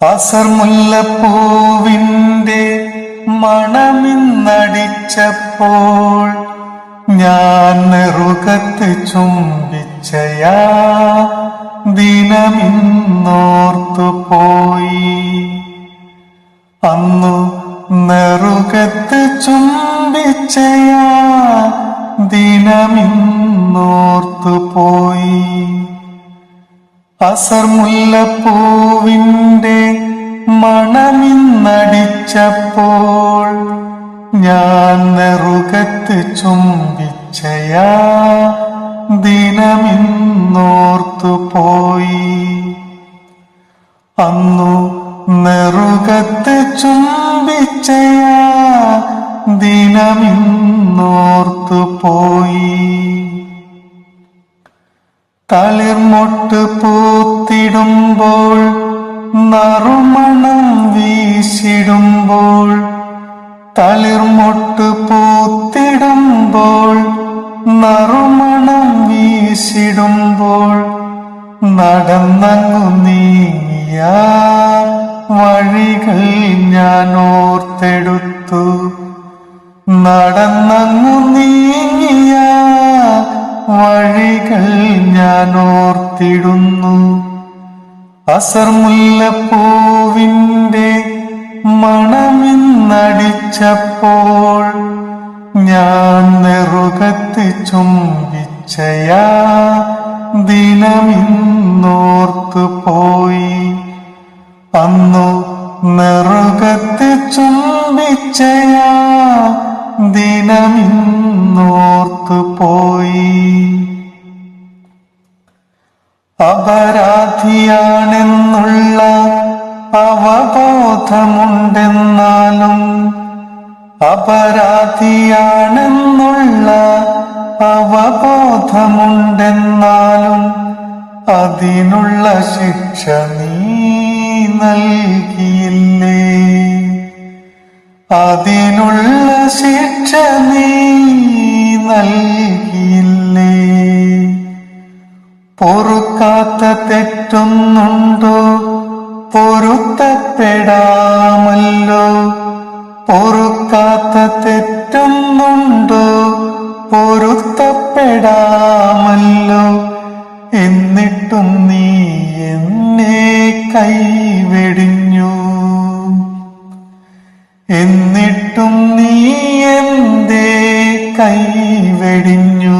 അസർ മുല്ലപ്പൂവിന്റെ മണമിന്നടിച്ചപ്പോൾ ഞാൻ നെറുകത്ത് ചുംബിച്ചയാ ദിനമിന്നോർത്തു പോയി അന്നു നെറുകത്ത് ചുംബിച്ചയാ ദിനമിന്നോർത്തു പോയി അസർ മുല്ലപ്പൂവിന്റെ മണമിന്നടിച്ചപ്പോൾ ഞാൻ നെറുകത്ത് ചുംബിച്ചയാ ദിനമിന്നോർത്തു പോയി. അന്നു നെറുകത്ത് ചുംബിച്ചയാ ദിനമിന്നോർത്തു പോയി. തളിർമൊട്ട് പൂത്തിടുമ്പോൾ നറുമണം വീശിടുമ്പോൾ തളിർമൊട്ട് പൂത്തിടുമ്പോൾ നറുമണം വീശിടുമ്പോൾ നടന്നങ്ങു നീങ്ങിയ വഴികൾ ഞാൻ ഓർത്തെടുത്തു. നടന്നങ്ങു നീങ്ങിയ വഴികൾ ഞാൻ ഓർത്തിടുന്നു അസർ മുല്ലപ്പൂവിന്റെ മണമിന്നടിച്ചപ്പോൾ ഞാൻ നെറുകത്ത് ചുംബിച്ചയാ ദിനമിന്നോർത്തു പോയി. അന്നു നെറുകത്ത് ചുംബിച്ചയാ ദിനമിന്നോർത്തു പോയി അപരാധിയാണെന്നുള്ള അവബോധമുണ്ടെന്നാലും അപരാധിയാണെന്നുള്ള അവബോധമുണ്ടെന്നാലും അതിനുള്ള ശിക്ഷ നീ നൽകിയില്ലേ? അതിനുള്ള ശിക്ഷ നീ നൽകിയില്ലേ? പൊറുക്കാത്ത തെറ്റൊന്നുണ്ടോ? പൊരുത്തപ്പെടാമല്ലോ പൊറുക്കാത്ത തെറ്റൊന്നുണ്ടോ? പൊരുത്തപ്പെടാമല്ലോ എന്നിട്ടും നീ എന്നെ കൈവെടിഞ്ഞു എന്നിട്ടും നീ എന്തേ കൈവെടിഞ്ഞു